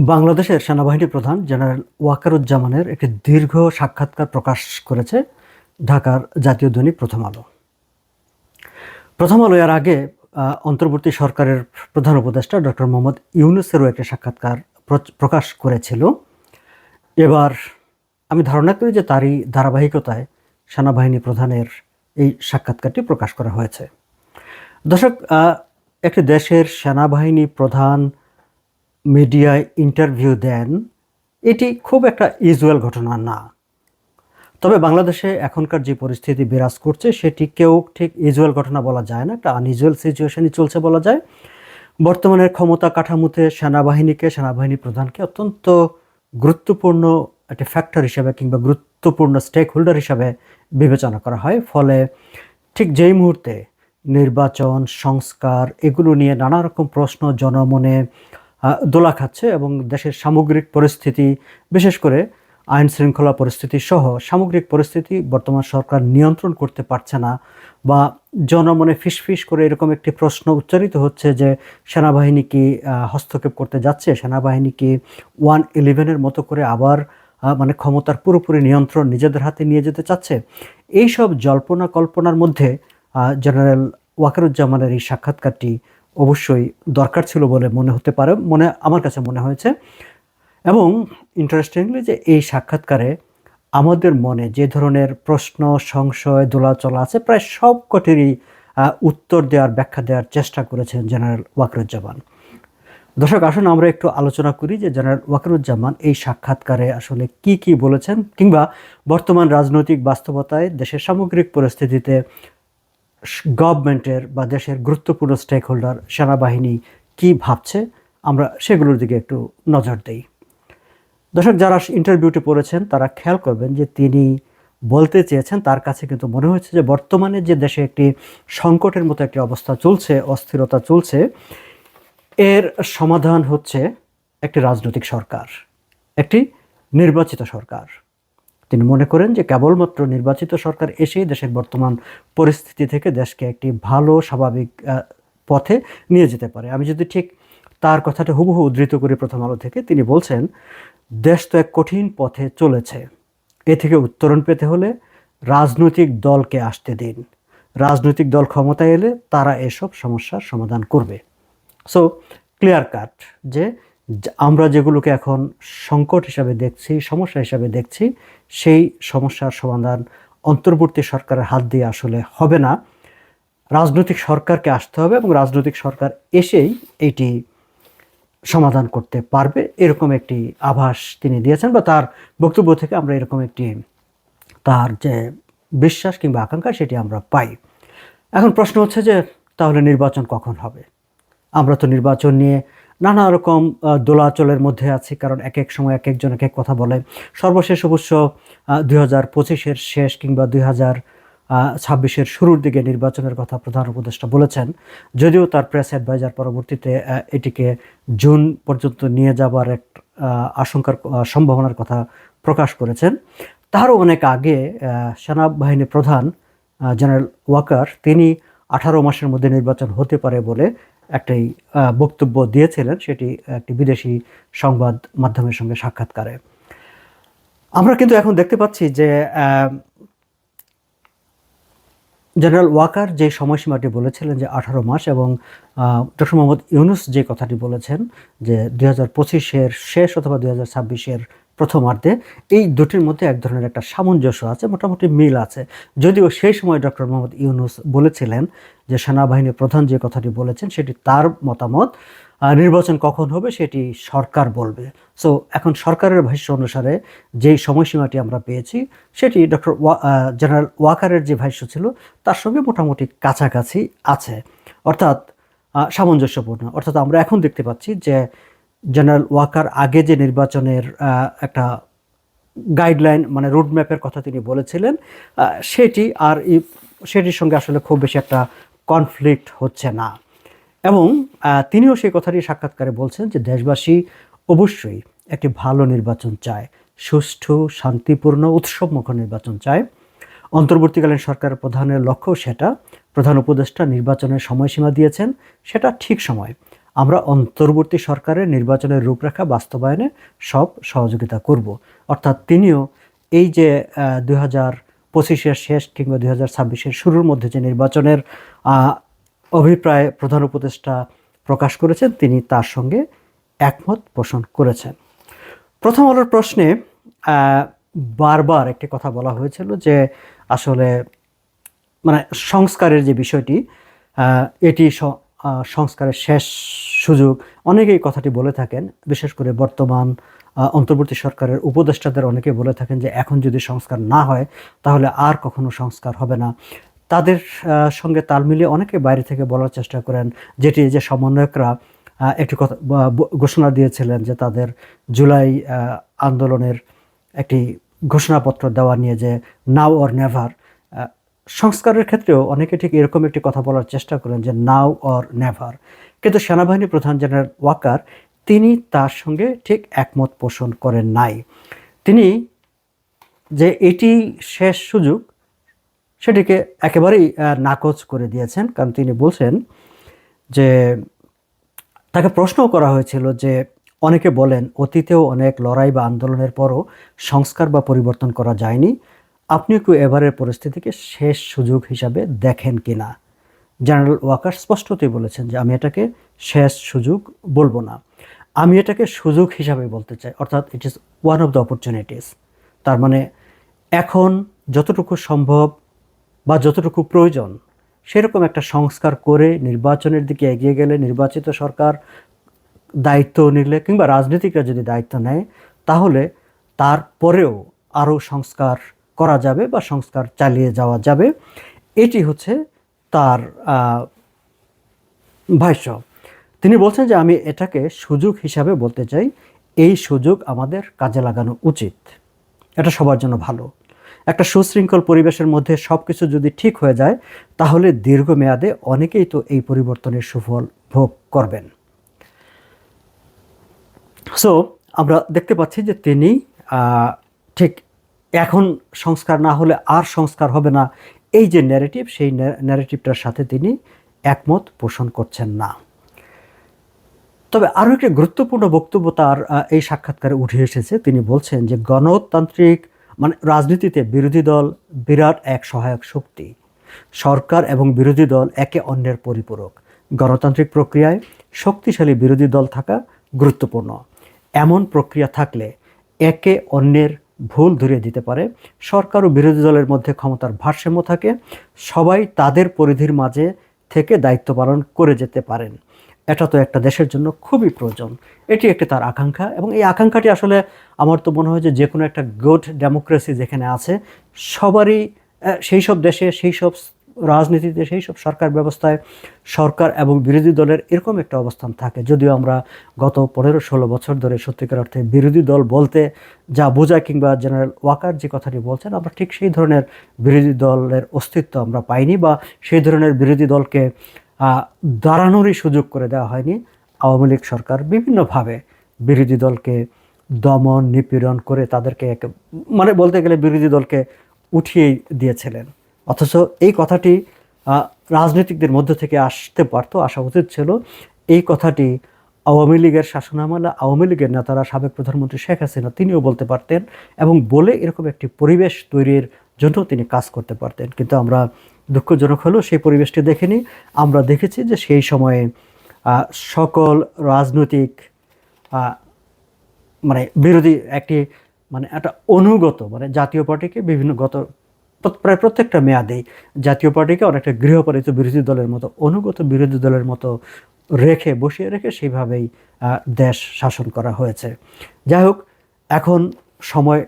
বাংলাদেশের সেনাবাহিনী প্রধান জেনারেল ওয়াকারুজ্জামানের একটি দীর্ঘ সাক্ষাৎকার প্রকাশ করেছে ঢাকার জাতীয় দৈনিক প্রথম আলো। প্রথম আলো এর আগে অন্তর্বর্তী সরকারের প্রধান উপদেষ্টা ডক্টর মোহাম্মদ ইউনুসেরও একটি সাক্ষাৎকার প্র- প্রকাশ করেছিল। এবার আমি ধারণা করি যে তারই ধারাবাহিকতায় সেনাবাহিনী প্রধানের এই সাক্ষাৎকারটি প্রকাশ করা হয়েছে। দর্শক একটি দেশের সেনাবাহিনী প্রধান মিডিয়ায় ইন্টারভিউ দেন, এটি খুব একটা ইউজুয়াল ঘটনা না। তবে বাংলাদেশে এখনকার যে পরিস্থিতি বিরাজ করছে, সেটিকেও ঠিক ইউজুয়াল ঘটনা বলা যায় না, একটা আনইউজুয়াল সিচুয়েশনই চলছে বলা যায়। বর্তমানের ক্ষমতা কাঠামোতে সেনাবাহিনীকে, সেনাবাহিনী প্রধানকে অত্যন্ত গুরুত্বপূর্ণ একটি ফ্যাক্টর হিসাবে কিংবা গুরুত্বপূর্ণ স্টেক হোল্ডার হিসাবে বিবেচনা করা হয়। ফলে ঠিক যেই মুহূর্তে নির্বাচন, সংস্কার, এগুলো নিয়ে নানা রকম প্রশ্ন, জনমনে দোলা খাচ্ছে এবং দেশের সামগ্রিক পরিস্থিতি, বিশেষ করে আইন শৃঙ্খলা পরিস্থিতি সহ সামগ্রিক পরিস্থিতি বর্তমান সরকার নিয়ন্ত্রণ করতে পারছে না বা জনমনে ফিসফিস করে এরকম একটি প্রশ্ন উচ্চারিত হচ্ছে যে সেনাবাহিনী কি হস্তক্ষেপ করতে যাচ্ছে? সেনাবাহিনী কি ওয়ান ইলেভেনের মতো করে আবার মানে ক্ষমতার পুরোপুরি নিয়ন্ত্রণ নিজেদের হাতে নিয়ে যেতে চাচ্ছে? এইসব জল্পনা কল্পনার মধ্যে জেনারেল ওয়াকারুজ্জামানের এই সাক্ষাৎকারটি অবশ্যই দরকার ছিল বলে মনে হতে পারে, মনে, আমার কাছে মনে হয়েছে। এবং ইন্টারেস্টিংলি যে এই সাক্ষাৎকারে আমাদের মনে যে ধরনের প্রশ্ন, সংশয়, দোলাচল আছে, প্রায় সব কটিরই উত্তর দেওয়ার ব্যাখ্যা দেওয়ার চেষ্টা করেছেন জেনারেল ওয়াকরুজ্জামান। দর্শক, আসুন আমরা একটু আলোচনা করি যে জেনারেল ওয়াকরুজ্জামান এই সাক্ষাৎকারে আসলে কি কি বলেছেন কিংবা বর্তমান রাজনৈতিক বাস্তবতায় দেশের সামগ্রিক পরিস্থিতিতে গভর্নমেন্টের বা দেশের গুরুত্বপূর্ণ স্টেক হোল্ডার সেনাবাহিনী কি ভাবছে? আমরা সেগুলোর দিকে একটু নজর দেই। দর্শক, যারা ইন্টারভিউটি পড়েছেন, তারা খেয়াল করবেন যে তিনি বলতে চেয়েছেন, তার কাছে কিন্তু মনে হয়েছে যে বর্তমানে যে দেশে একটি সংকটের মতো একটি অবস্থা চলছে, অস্থিরতা চলছে, এর সমাধান হচ্ছে একটি রাজনৈতিক সরকার, একটি নির্বাচিত সরকার। তিনি মনে করেন যে কেবলমাত্র নির্বাচিত সরকার এসেই দেশের বর্তমান পরিস্থিতি থেকে দেশকে একটি ভালো, স্বাভাবিক পথে নিয়ে যেতে পারে। আমি যদি ঠিক তার কথাটা হুবহু উদ্ধৃত করি প্রথম আলো থেকে, তিনি বলছেন, দেশ তো এক কঠিন পথে চলেছে। এ থেকে উত্তরণ পেতে হলে রাজনৈতিক দলকে আসতে দিন। রাজনৈতিক দল ক্ষমতায় এলে তারা এসব সমস্যার সমাধান করবে। সো ক্লিয়ার কাট যে আমরা যেগুলোকে এখন সংকট হিসাবে দেখছি, সমস্যা হিসাবে দেখছি, সেই সমস্যার সমাধান অন্তর্বর্তী সরকারের হাত দিয়ে আসলে হবে না। রাজনৈতিক সরকারকে আসতে হবে এবং রাজনৈতিক সরকার এসেই এটি সমাধান করতে পারবে। এরকম একটি আভাস তিনি দিয়েছেন বা তার বক্তব্য থেকে আমরা এরকম একটি তার যে বিশ্বাস কিংবা আকাঙ্ক্ষা সেটি আমরা পাই। এখন প্রশ্ন হচ্ছে যে তাহলে নির্বাচন কখন হবে? আমরা তো নির্বাচন নিয়ে নানা রকম দোলাচলের মধ্যে আছি, কারণ এক এক সময় এক একজন এক এক কথা বলে। সর্বশেষ অবশ্য দুই হাজার পঁচিশের শেষ কিংবা দুই হাজার ছাব্বিশের শুরুর দিকে নির্বাচনের কথা প্রধান উপদেষ্টা বলেছেন। যদিও তার প্রেস অ্যাডভাইজার পরবর্তীতে এটিকে জুন পর্যন্ত নিয়ে যাবার এক আশঙ্কার সম্ভাবনার কথা প্রকাশ করেছেন। তারও অনেক আগে সেনাবাহিনী প্রধান জেনারেল ওয়াকার, তিনি আঠারো মাসের মধ্যে নির্বাচন হতে পারে বলে একটি বক্তব্য দিয়েছিলেন, সেটি একটি বিদেশি সংবাদ মাধ্যমের সঙ্গে সাক্ষাৎকারে। আমরা কিন্তু এখন দেখতে পাচ্ছি যে জেনারেল ওয়াকার যে সময়সীমাটি বলেছিলেন যে আঠারো মাস এবং ডক্টর মোহাম্মদ ইউনুস যে কথাটি বলেছেন যে দুই হাজার পঁচিশের শেষ অথবা দুই হাজার ছাব্বিশের প্রথমার্ধে এই দুটির মধ্যে এক ধরনের একটা সামঞ্জস্য আছে, মোটামুটি মিল আছে। যদিও সেই সময় ডক্টর মোহাম্মদ ইউনুস বলেছিলেন যে সেনাবাহিনী প্রধান যে কথাটি বলেছেন, সেটি তার মতামত নির্বাচন কখন হবে সেটি সরকার বলবে। সো এখন সরকারের ভাষ্য অনুসারে যেই সময়সীমাটি আমরা পেয়েছি, সেটি ডক্টর ওয়া জেনারেল ওয়াকারের যে ভাষ্য ছিল, তার সঙ্গে মোটামুটি কাছাকাছি আছে। অর্থাৎ সামঞ্জস্যপূর্ণ। অর্থাৎ আমরা এখন দেখতে পাচ্ছি যে জেনারেল ওয়াকার আগে যে নির্বাচনের একটা গাইডলাইন মানে রোডম্যাপের কথা তিনি বলেছিলেন সেটি আর সেটির সঙ্গে আসলে খুব বেশি একটা কনফ্লিক্ট হচ্ছে না। এবং তিনিও সেই কথাটি সাক্ষাৎকারে বলছেন যে দেশবাসী অবশ্যই একটি ভালো নির্বাচন চায়, সুষ্ঠু, শান্তিপূর্ণ উৎসবমুখ নির্বাচন চায়। অন্তর্বর্তীকালীন সরকারের প্রধানের লক্ষ্য সেটা, প্রধান উপদেষ্টা নির্বাচনের সময়সীমা দিয়েছেন, সেটা ঠিক সময়। আমরা অন্তর্বর্তী সরকারের নির্বাচনের রূপরেখা বাস্তবায়নে সব সহযোগিতা করব। অর্থাৎ তিনিও এই যে দুই হাজার পঁচিশের শেষ কিংবা দুই হাজার ছাব্বিশের শুরুর মধ্যে যে নির্বাচনের অভিপ্রায় প্রধান উপদেষ্টা প্রকাশ করেছেন, তিনি তার সঙ্গে একমত পোষণ করেছেন। প্রথম আলোর প্রশ্নে বারবার একটি কথা বলা হয়েছিল যে আসলে মানে সংস্কারের যে বিষয়টি এটি সংস্কারের শেষ সুযোগ। অনেকেই কথাটি বলে থাকেন, বিশেষ করে বর্তমান অন্তর্বর্তী সরকারের উপদেষ্টাদের অনেকে বলে থাকেন যে, এখন যদি সংস্কার না হয়, তাহলে আর কখনো সংস্কার হবে না। তাদের সঙ্গে তাল মিলিয়ে অনেকে বাইরে থেকে বলার চেষ্টা করেন, যেটি যে সমন্বয়করা একটি কথা ঘোষণা দিয়েছিলেন যে, তাদের জুলাই আন্দোলনের একটি ঘোষণাপত্র দেওয়া নিয়ে যে, নাও অর নেভার সংস্কারের ক্ষেত্রেও অনেকে ঠিক এরকম একটি কথা বলার চেষ্টা করেন যে নাও অর নেভার। কিন্তু সেনাবাহিনী প্রধান জেনারেল ওয়াকার, তিনি তার সঙ্গে ঠিক একমত পোষণ করেন নাই। তিনি যে এটি শেষ সুযোগ, সেটিকে একেবারেই নাকচ করে দিয়েছেন। কারণ তিনি বলছেন যে, তাকে প্রশ্নও করা হয়েছিল যে, অনেকে বলেন অতীতেও অনেক লড়াই বা আন্দোলনের পরও সংস্কার বা পরিবর্তন করা যায়নি। আপনি কি এবারের পরিস্থিতিকে শেষ সুযোগ হিসাবে দেখেন কিনা? জেনারেল ওয়াকার স্পষ্টতই বলেছেন যে আমি এটাকে শেষ সুযোগ বলব না। আমি এটাকে সুযোগ হিসাবে বলতে চাই, অর্থাৎ it is one of the opportunities তার মানে এখন যতটুকু সম্ভব বা যতটুকু প্রয়োজন, সেরকম একটা সংস্কার করে নির্বাচনের দিকে এগিয়ে গেলে নির্বাচিত সরকার দায়িত্ব নিলে কিংবা রাজনীতিকরা যদি দায়িত্ব নেয়, তাহলে তারপরেও আরও সংস্কার করা যাবে বা সংস্কার চালিয়ে যাওয়া যাবে। এটি হচ্ছে তার ভাষ্য। তিনি বলছেন যে আমি এটাকে সুযোগ হিসাবে বলতে চাই, এই সুযোগ আমাদের কাজে লাগানো উচিত। এটা সবার জন্য ভালো। একটা সুশৃঙ্খল পরিবেশের মধ্যে সব কিছু যদি ঠিক হয়ে যায়, তাহলে দীর্ঘমেয়াদে অনেকেই তো এই পরিবর্তনের সুফল ভোগ করবেন। সো আমরা দেখতে পাচ্ছি যে তিনি ঠিক এখন সংস্কার না হলে আর সংস্কার হবে না। এই যে ন্যারেটিভ সেই ন্যারেটিভটার সাথে তিনি একমত পোষণ করছেন না। তবে আরও একটি গুরুত্বপূর্ণ বক্তব্য তার এই সাক্ষাৎকারে উঠে এসেছে। তিনি বলছেন যে গণতান্ত্রিক মানে রাজনীতিতে বিরোধী দল বিরাট এক সহায়ক শক্তি। সরকার এবং বিরোধী দল একে অন্যের পরিপূরক। গণতান্ত্রিক প্রক্রিয়ায় শক্তিশালী বিরোধী দল থাকা গুরুত্বপূর্ণ। এমন প্রক্রিয়া থাকলে একে অন্যের ভুল ধরিয়ে দিতে পারে। সরকার ও বিরোধী দলের মধ্যে ক্ষমতার ভারসাম্য থাকে। সবাই তাদের পরিধির মাঝে থেকে দায়িত্ব পালন করে যেতে পারেন। এটা তো একটা দেশের জন্য খুবই প্রয়োজন। এটি একটি তার আকাঙ্ক্ষা এবং এই আকাঙ্ক্ষাটি আসলে আমার তো মনে হয় যে যে কোনো একটা গুড ডেমোক্রেসি যেখানে আছে, সবারই সেই সব দেশে সেই সব রাজনীতিতে সেই সব সরকার ব্যবস্থায় সরকার এবং বিরোধী দলের এরকম একটা অবস্থান থাকে। যদিও আমরা গত পনেরো ষোলো বছর ধরে সত্যিকার অর্থে বিরোধী দল বলতে যা বোঝায় কিংবা জেনারেল ওয়াকার যে কথাটি বলছেন, আমরা ঠিক সেই ধরনের বিরোধী দলের অস্তিত্ব আমরা পাইনি বা সেই ধরনের বিরোধী দলকে দাঁড়ানোরই সুযোগ করে দেওয়া হয়নি। আওয়ামী লীগ সরকার বিভিন্নভাবে বিরোধী দলকে দমন, নিপীড়ন করে তাদেরকে এক- মানে বলতে গেলে বিরোধী দলকে উঠিয়ে দিয়েছিলেন। অথচ এই কথাটি রাজনীতিকদের মধ্য থেকে আসতে পারতো, আসা উচিত ছিল। এই কথাটি আওয়ামী লীগের শাসনামলে আওয়ামী লীগের নেতারা সাবেক প্রধানমন্ত্রী শেখ হাসিনা তিনিও বলতে পারতেন এবং বলে এরকম একটি পরিবেশ তৈরির জন্য তিনি কাজ করতে পারতেন। কিন্তু আমরা দুঃখজনক হলেও সেই পরিবেশটি দেখিনি। আমরা দেখেছি যে সেই সময়ে সকল রাজনৈতিক মানে বিরোধী একটি মানে একটা অনুগত মানে জাতীয় পার্টিকে বিভিন্ন গত প্রায় প্রত্যেকটা মেয়াদেই জাতীয় পার্টিকে অনেকটা গৃহপালিত বিরোধী দলের মতো, অনুগত বিরোধী দলের মতো রেখে, বসিয়ে রেখে সেইভাবেই দেশ শাসন করা হয়েছে। যাই হোক, এখন সময়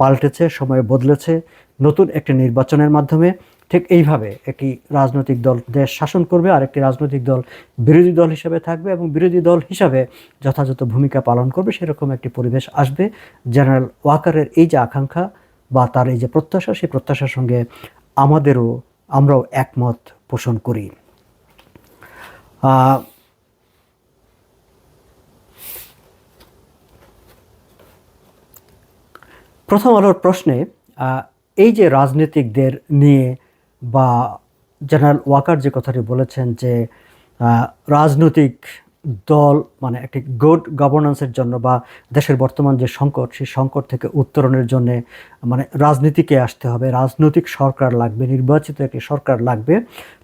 পাল্টেছে, সময় বদলেছে। নতুন একটি নির্বাচনের মাধ্যমে ঠিক এইভাবে একটি রাজনৈতিক দল দেশ শাসন করবে আর একটি রাজনৈতিক দল বিরোধী দল হিসেবে থাকবে এবং বিরোধী দল হিসাবে যথাযথ ভূমিকা পালন করবে, সেরকম একটি পরিবেশ আসবে। জেনারেল ওয়াকারের এই যে আকাঙ্ক্ষা বা তার এই যে প্রত্যাশা, সেই প্রত্যাশার সঙ্গে আমাদেরও, আমরাও একমত পোষণ করি। প্রথম আলোর প্রশ্নে এই যে রাজনীতিকদের নিয়ে বা জেনারেল ওয়াকার যে কথাটি বলেছেন যে রাজনৈতিক দল মানে একটি গুড গভর্নেন্সের জন্য বা দেশের বর্তমান যে সংকট, সেই সংকট থেকে উত্তরণের জন্য মানে রাজনীতিকে আসতে হবে। রাজনৈতিক সরকার লাগবে, নির্বাচিত একটি সরকার লাগবে।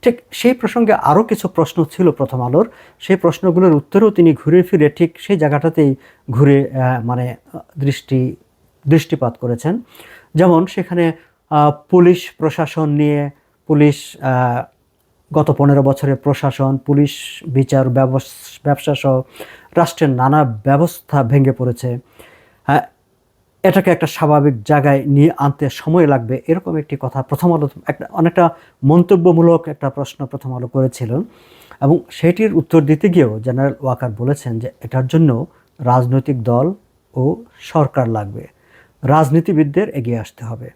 ঠিক সেই প্রসঙ্গে আরও কিছু প্রশ্ন ছিল প্রথম আলোর। সেই প্রশ্নগুলোর উত্তরেও তিনি ঘুরে ফিরে ঠিক সেই জায়গাটাতেই ঘুরে মানে দৃষ্টি, দৃষ্টিপাত করেছেন। যেমন সেখানে পুলিশ প্রশাসন নিয়ে, পুলিশ গত পনেরো বছরের প্রশাসন, পুলিশ, বিচার, ব্যবস- সহ রাষ্ট্রের নানা ব্যবস্থা ভেঙে পড়েছে। হ্যাঁ এটাকে একটা স্বাভাবিক জায়গায় নিয়ে আনতে সময় লাগবে এরকম একটি কথা প্রথম আলো, একটা, অনেকটা মন্তব্যমূলক একটা প্রশ্ন প্রথম আলো করেছিলেন এবং সেটির উত্তর দিতে গিয়েও জেনারেল ওয়াকার বলেছেন যে এটার জন্য রাজনৈতিক দল ও সরকার লাগবে। রাজনীতিবিদদের এগিয়ে আসতে হবে।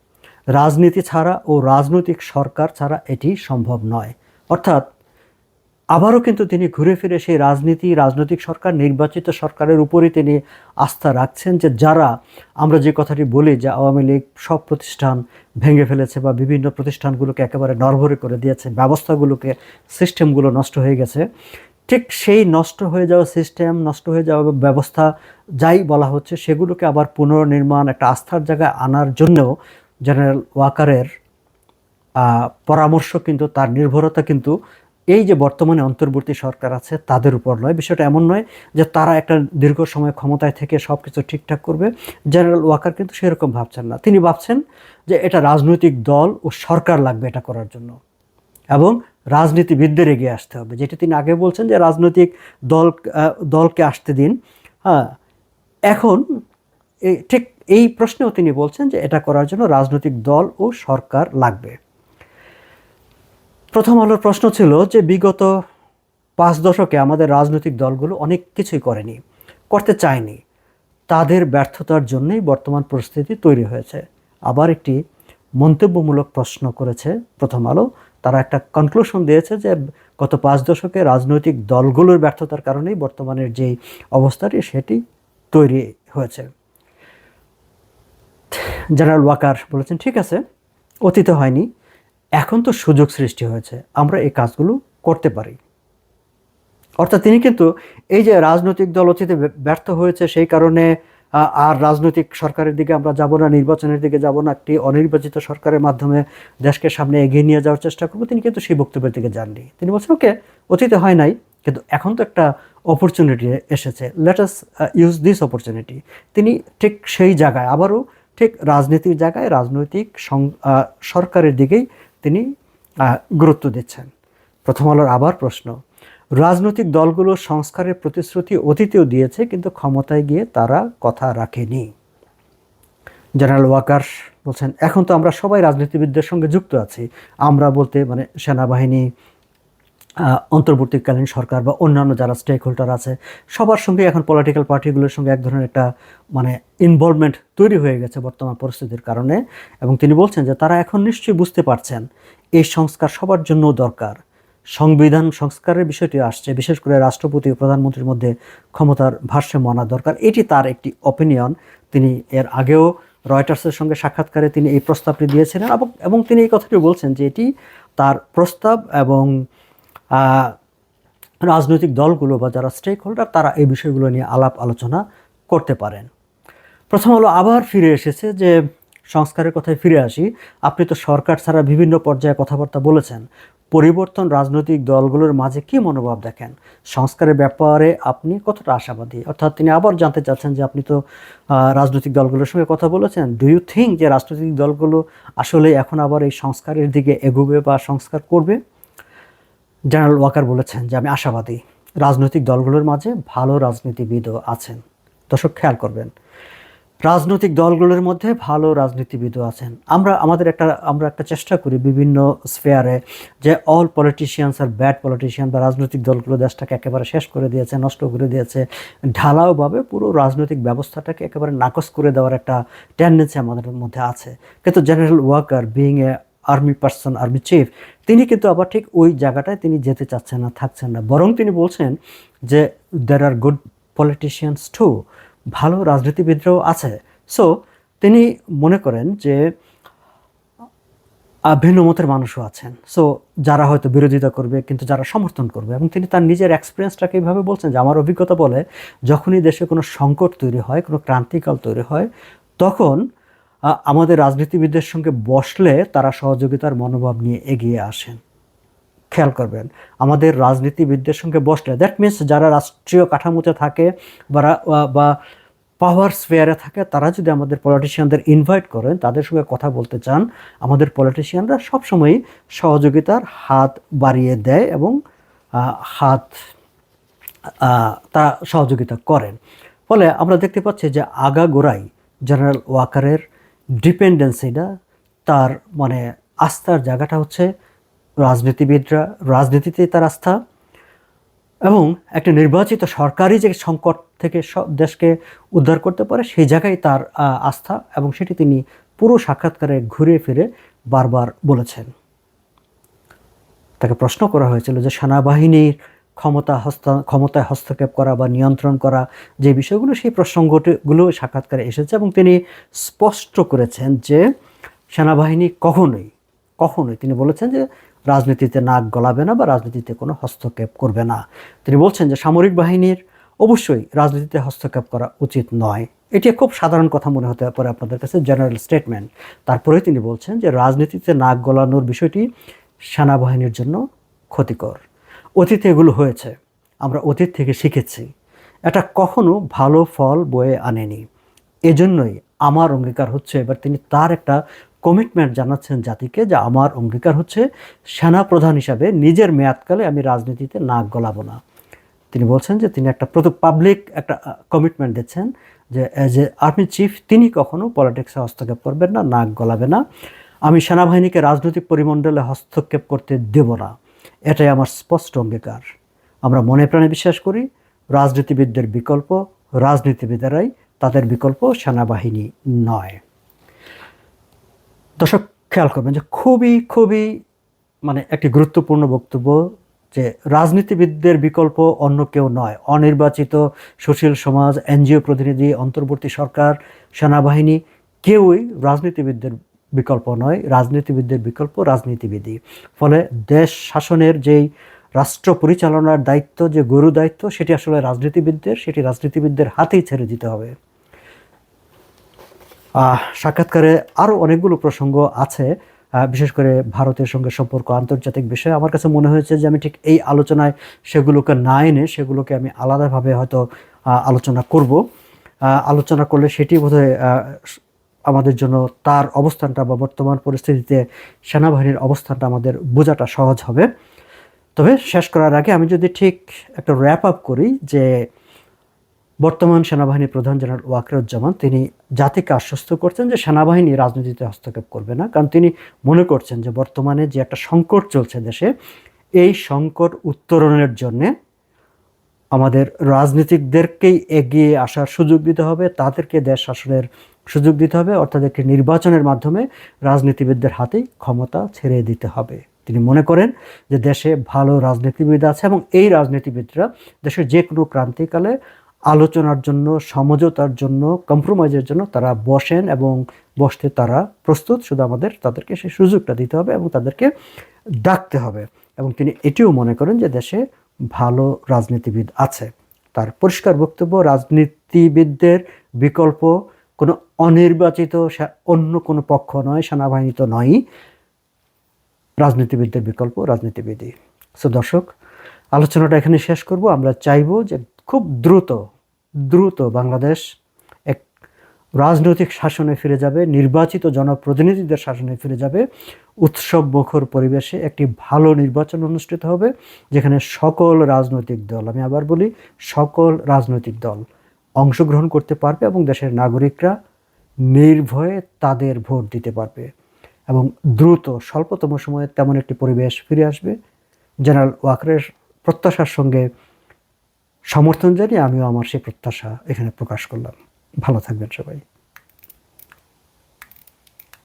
রাজনীতি ছাড়া ও রাজনৈতিক সরকার ছাড়া এটি সম্ভব নয়। অর্থাৎ আবারও কিন্তু তিনি ঘুরে ফিরে সেই রাজনীতি, রাজনৈতিক সরকার, নির্বাচিত সরকারের উপরই তিনি আস্থা রাখছেন যে যারা আমরা যে কথাটি বলি যে আওয়ামী লীগ সব প্রতিষ্ঠান ভেঙে ফেলেছে বা বিভিন্ন প্রতিষ্ঠানগুলোকে একেবারে নরভরে করে দিয়েছে, ব্যবস্থাগুলোকে, সিস্টেমগুলো নষ্ট হয়ে গেছে, ঠিক সেই নষ্ট হয়ে যাওয়া সিস্টেম, নষ্ট হয়ে যাওয়া ব্যবস্থা যাই বলা হচ্ছে সেগুলোকে আবার পুনর্নির্মাণ, একটা আস্থার জায়গায় আনার জন্যও জেনারেল ওয়াকারের পরামর্শ কিন্তু, তার নির্ভরতা কিন্তু এই যে বর্তমানে অন্তর্বর্তী সরকার আছে, তাদের উপর নয়। বিষয়টা এমন নয় যে তারা একটা দীর্ঘ সময় ক্ষমতায় থেকে সব কিছু ঠিকঠাক করবে। জেনারেল ওয়াকার কিন্তু সেরকম ভাবছেন না। তিনি ভাবছেন যে এটা রাজনৈতিক দল ও সরকার লাগবে এটা করার জন্য এবং রাজনীতিবিদদের এগিয়ে আসতে হবে। যেটি তিনি আগে বলছেন যে রাজনৈতিক দল দলকে আসতে দিন। হ্যাঁ এখন ঠিক এই প্রশ্নেও তিনি বলছেন যে এটা করার জন্য রাজনৈতিক দল ও সরকার লাগবে। প্রথম আলোর প্রশ্ন ছিল যে বিগত পাঁচ দশকে আমাদের রাজনৈতিক দলগুলো অনেক কিছুই করেনি, করতে চায়নি। তাদের ব্যর্থতার জন্যই বর্তমান পরিস্থিতি তৈরি হয়েছে। আবার একটি মন্তব্যমূলক প্রশ্ন করেছে প্রথম আলো। তারা একটা কনক্লুশন দিয়েছে যে গত পাঁচ দশকে রাজনৈতিক দলগুলোর ব্যর্থতার কারণেই বর্তমানের যে অবস্থাটি, সেটি তৈরি হয়েছে। জেনারেল ওয়াকার বলেছেন, ঠিক আছে, অতীতে হয়নি। এখন তো সুযোগ সৃষ্টি হয়েছে, আমরা এই কাজগুলো করতে পারি। অর্থাৎ তিনি কিন্তু এই যে রাজনৈতিক দল অতীতে ব্যর্থ হয়েছে সেই কারণে আর রাজনৈতিক সরকারের দিকে আমরা যাব না, নির্বাচনের দিকে যাব না, একটি অনির্বাচিত সরকারের মাধ্যমে দেশকে সামনে এগিয়ে নিয়ে যাওয়ার চেষ্টা করব। তিনি কিন্তু সেই বক্তব্যের দিকে যাননি। তিনি বলছেন, ওকে, অতীতে হয় নাই, কিন্তু এখন তো একটা অপরচুনিটি এসেছে। লেটাস ইউজ দিস অপরচুনিটি তিনি ঠিক সেই জায়গায়, আবারও ঠিক রাজনীতির জায়গায় রাজনৈতিক সরকারের দিকেই তিনি গুরুত্ব দিচ্ছেন। প্রথম আলোর আবার প্রশ্ন, রাজনৈতিক দলগুলো সংস্কারের প্রতিশ্রুতি অতীতেও দিয়েছে, কিন্তু ক্ষমতায় গিয়ে তারা কথা রাখেনি। জেনারেল ওয়াকার বলছেন, এখন তো আমরা সবাই রাজনীতিবিদদের সঙ্গে যুক্ত আছি। আমরা বলতে মানে সেনাবাহিনী অন্তর্বর্তীকালীন সরকার বা অন্যান্য যারা স্টেক হোল্ডার আছে, সবার সঙ্গে এখন পলিটিক্যাল পার্টিগুলোর সঙ্গে এক ধরনের একটা মানে ইনভলভমেন্ট তৈরি হয়ে গেছে বর্তমান পরিস্থিতির কারণে। এবং তিনি বলছেন যে তারা এখন নিশ্চয়ই বুঝতে পারছেন, এই সংস্কার সবার জন্য দরকার। সংবিধান সংস্কারের বিষয়টি আসছে, বিশেষ করে রাষ্ট্রপতি ও প্রধানমন্ত্রীর মধ্যে ক্ষমতার ভারসাম্য আনা দরকার। এটি তার একটি অপিনিয়ন তিনি এর আগেও রয়টার্সের সঙ্গে সাক্ষাৎকারে তিনি এই প্রস্তাবটি দিয়েছিলেন এবং তিনি এই কথাটি বলছেন যে এটি তার প্রস্তাব এবং রাজনৈতিক দলগুলো বা যারা স্টেক হোল্ডার তারা এই বিষয়গুলো নিয়ে আলাপ আলোচনা করতে পারেন। প্রথম হলো আবার ফিরে এসেছে যে, সংস্কারের কথায় ফিরে আসি। আপনি তো সরকার ছাড়া বিভিন্ন পর্যায়ে কথাবার্তা বলেছেন। পরিবর্তন রাজনৈতিক দলগুলোর মাঝে কি মনোভাব দেখেন? সংস্কারের ব্যাপারে আপনি কতটা আশাবাদী? অর্থাৎ তিনি আবার জানতে চাচ্ছেন যে, আপনি তো রাজনৈতিক দলগুলোর সঙ্গে কথা বলেছেন। ডু ইউ থিঙ্ক যে, রাজনৈতিক দলগুলো আসলে এখন আবার এই সংস্কারের দিকে এগোবে বা সংস্কার করবে? জেনারেল ওয়াকার বলেছেন যে, আমি আশাবাদী। রাজনৈতিক দলগুলোর মাঝে ভালো রাজনীতিবিদও আছেন। দর্শক, খেয়াল করবেন। রাজনৈতিক দলগুলোর মধ্যে ভালো রাজনীতিবিদও আছেন। আমরা, আমাদের একটা, আমরা একটা চেষ্টা করি বিভিন্ন স্ফেয়ারে যে অল পলিটিশিয়ানস আর ব্যাড পলিটিশিয়ান বা রাজনৈতিক দলগুলো দেশটাকে একেবারে শেষ করে দিয়েছে, নষ্ট করে দিয়েছে, ঢালাওভাবে পুরো রাজনৈতিক ব্যবস্থাটাকে একেবারে নাকচ করে দেওয়ার একটা টেন্ডেন্সি আমাদের মধ্যে আছে। কিন্তু general Waker being a army person, army chief, তিনি কিন্তু আবার ঠিক ওই জায়গাটায় তিনি যেতে চাচ্ছেন না, থাকছেন না। বরং তিনি বলছেন যে দের আর গুড পলিটিশিয়ানস টু ভালো রাজনীতিবিদরাও আছে। সো তিনি মনে করেন যে ভিন্ন মতের মানুষও আছেন। সো যারা হয়তো বিরোধিতা করবে, কিন্তু যারা সমর্থন করবে। এবং তিনি তার নিজের এক্সপিরিয়েন্সটাকে এইভাবে বলছেন যে, আমার অভিজ্ঞতা বলে, যখনই দেশে কোনো সংকট তৈরি হয়, কোনো ক্রান্তিকাল তৈরি হয়, তখন আমাদের রাজনীতিবিদদের সঙ্গে বসলে তারা সহযোগিতার মনোভাব নিয়ে এগিয়ে আসেন। খেয়াল করবেন, আমাদের রাজনীতিবিদদের সঙ্গে বসলে দ্যাট মিনস যারা রাষ্ট্রীয় কাঠামোতে থাকে বা পাওয়ার স্পেয়ারে থাকে, তারা যদি আমাদের পলিটিশিয়ানদের ইনভাইট করেন, তাদের সঙ্গে কথা বলতে চান, আমাদের পলিটিশিয়ানরা সবসময়ই সহযোগিতার হাত বাড়িয়ে দেয় এবং হাত তারা সহযোগিতা করেন। ফলে আমরা দেখতে পাচ্ছি যে আগাগোড়াই জেনারেল ওয়াকারের ডিপেন্ডেন্সিটা তার মানে আস্থার জায়গাটা হচ্ছে রাজনীতিবিদরা, রাজনীতিতে তার আস্থা এবং একটা নির্বাচিত সরকারি যে সংকট থেকে স- দেশকে উদ্ধার করতে পারে, সেই জায়গায় তার আস্থা এবং সেটি তিনি পুরো সাক্ষাৎকারে ঘুরে ফিরে বারবার বলেছেন। তাকে প্রশ্ন করা হয়েছিল যে সেনাবাহিনীর ক্ষমতা হস্ত, ক্ষমতায় হস্তক্ষেপ করা বা নিয়ন্ত্রণ করা, যে বিষয়গুলো, সেই প্রসঙ্গগুলো সাক্ষাৎকারে এসেছে এবং তিনি স্পষ্ট করেছেন যে সেনাবাহিনী কখনোই কখনোই, তিনি বলেছেন যে রাজনীতিতে নাক গলাবে না বা রাজনীতিতে কোনো হস্তক্ষেপ করবে না। তিনি বলছেন যে সামরিক বাহিনীর অবশ্যই রাজনীতিতে হস্তক্ষেপ করা উচিত নয়। এটি খুব সাধারণ কথা মনে হতে পারে আপনাদের কাছে, জেনারেল স্টেটমেন্ট। তারপরে তিনি বলছেন যে রাজনীতিতে নাক গলানোর বিষয়টি সেনাবাহিনীর জন্য ক্ষতিকর। অতীতে এগুলো হয়েছে। আমরা অতীত থেকে শিখেছি। এটা কখনো ভালো ফল বয়ে আনেনি। এজন্যই আমার অঙ্গীকার হচ্ছে, এবার তিনি তার একটা কমিটমেন্ট জানাচ্ছেন জাতিকে যে আমার অঙ্গীকার হচ্ছে সেনা প্রধান হিসাবে নিজের মেয়াদকালে আমি রাজনীতিতে নাক গলাবো না। তিনি বলছেন যে তিনি একটা প্রত পাবলিক একটা কমিটমেন্ট দিচ্ছেন যে অ্যাজ এ আর্মি চিফ তিনি কখনো পলিটিক্সে হস্তক্ষেপ করবেন না, নাক গলাবে না। আমি সেনাবাহিনীকে রাজনৈতিক পরিমণ্ডলে হস্তক্ষেপ করতে দেব না। এটাই আমার স্পষ্ট অঙ্গীকার। আমরা মনে প্রাণে বিশ্বাস করি, রাজনীতিবিদদের বিকল্প, রাজনীতিবিদেরাই তাদের বিকল্প সেনাবাহিনী নয়। দর্শক, খেয়াল করবেন যে খুবই খুবই মানে একটি গুরুত্বপূর্ণ বক্তব্য যে রাজনীতিবিদদের বিকল্প অন্য কেউ নয়। অনির্বাচিত সুশীল সমাজ, এনজিও প্রতিনিধি, অন্তর্বর্তী সরকার, সেনাবাহিনী, কেউই রাজনীতিবিদদের বিকল্প নয়, রাজনীতিবিদদের বিকল্প, রাজনীতিবিদই। ফলে দেশ শাসনের যেই রাষ্ট্র পরিচালনার দায়িত্ব, যে গুরু দায়িত্ব, সেটি আসলে রাজনীতিবিদদের, সেটি রাজনীতিবিদদের হাতেই ছেড়ে দিতে হবে। সাক্ষাৎকারে আরও অনেকগুলো প্রসঙ্গ আছে। বিশেষ করে ভারতের সঙ্গে সম্পর্ক, আন্তর্জাতিক বিষয়। আমার কাছে মনে হয়েছে যে আমি ঠিক এই আলোচনায় সেগুলোকে না এনে সেগুলোকে আমি আলাদাভাবে হয়তো আলোচনা করব। আলোচনা করলে সেটি বোধহয় আমাদের জন্য তার অবস্থানটা বা বর্তমান পরিস্থিতিতে সেনাবাহিনীর অবস্থানটা আমাদের বোঝাটা সহজ হবে। তবে শেষ করার আগে আমি যদি ঠিক একটা র্যাপ আপ করি যে বর্তমান সেনাবাহিনী প্রধান জেনারেল ওয়াকরুজ্জামান তিনি জাতিকে আশ্বস্ত করছেন যে সেনাবাহিনী রাজনীতিতে হস্তক্ষেপ করবে না। কারণ তিনি মনে করছেন যে বর্তমানে যে একটা সংকট চলছে দেশে, এই সংকট উত্তরণের জন্যে আমাদের রাজনীতিকদেরকেই এগিয়ে আসার সুযোগ দিতে হবে। তাদেরকে দেশ শাসনের সুযোগ দিতে হবে, অর্থাৎ একটি নির্বাচনের মাধ্যমে রাজনীতিবিদদের হাতেই ক্ষমতা ছেড়ে দিতে হবে। তিনি মনে করেন যে দেশে ভালো রাজনীতিবিদ আছে এবং এই রাজনীতিবিদরা দেশের যে কোনো ক্রান্তিকালে আলোচনার জন্য, সমঝোতার জন্য কম্প্রোমাইজের জন্য তারা বসেন এবং বসতে তারা প্রস্তুত। শুধু আমাদের তাদেরকে সেই সুযোগটা দিতে হবে এবং তাদেরকে ডাকতে হবে এবং তিনি এটিও মনে করেন যে দেশে ভালো রাজনীতিবিদ আছে। তার পরিষ্কার বক্তব্য, রাজনীতিবিদদের বিকল্প কোনো অনির্বাচিত অন্য কোনো পক্ষ নয়, সেনাবাহিনী তো নয়ই। রাজনীতিবিদদের বিকল্প, রাজনীতিবিদই। সো দর্শক, আলোচনাটা এখানে শেষ করব। আমরা চাইব যে খুব দ্রুত দ্রুত বাংলাদেশ এক রাজনৈতিক শাসনে ফিরে যাবে, নির্বাচিত জনপ্রতিনিধিদের শাসনে ফিরে যাবে। উৎসব মুখর পরিবেশে একটি ভালো নির্বাচন অনুষ্ঠিত হবে, যেখানে সকল রাজনৈতিক দল, আমি আবার বলি, সকল রাজনৈতিক দল অংশগ্রহণ করতে পারবে এবং দেশের নাগরিকরা নির্ভয়ে তাদের ভোট দিতে পারবে এবং দ্রুত, স্বল্পতম সময়ে তেমন একটি পরিবেশ ফিরে আসবে। জেনারেল ওয়াকারের প্রত্যাশার সঙ্গে সমর্থন জানিয়ে আমিও আমার সেই প্রত্যাশা এখানে প্রকাশ করলাম। ভালো থাকবেন সবাই।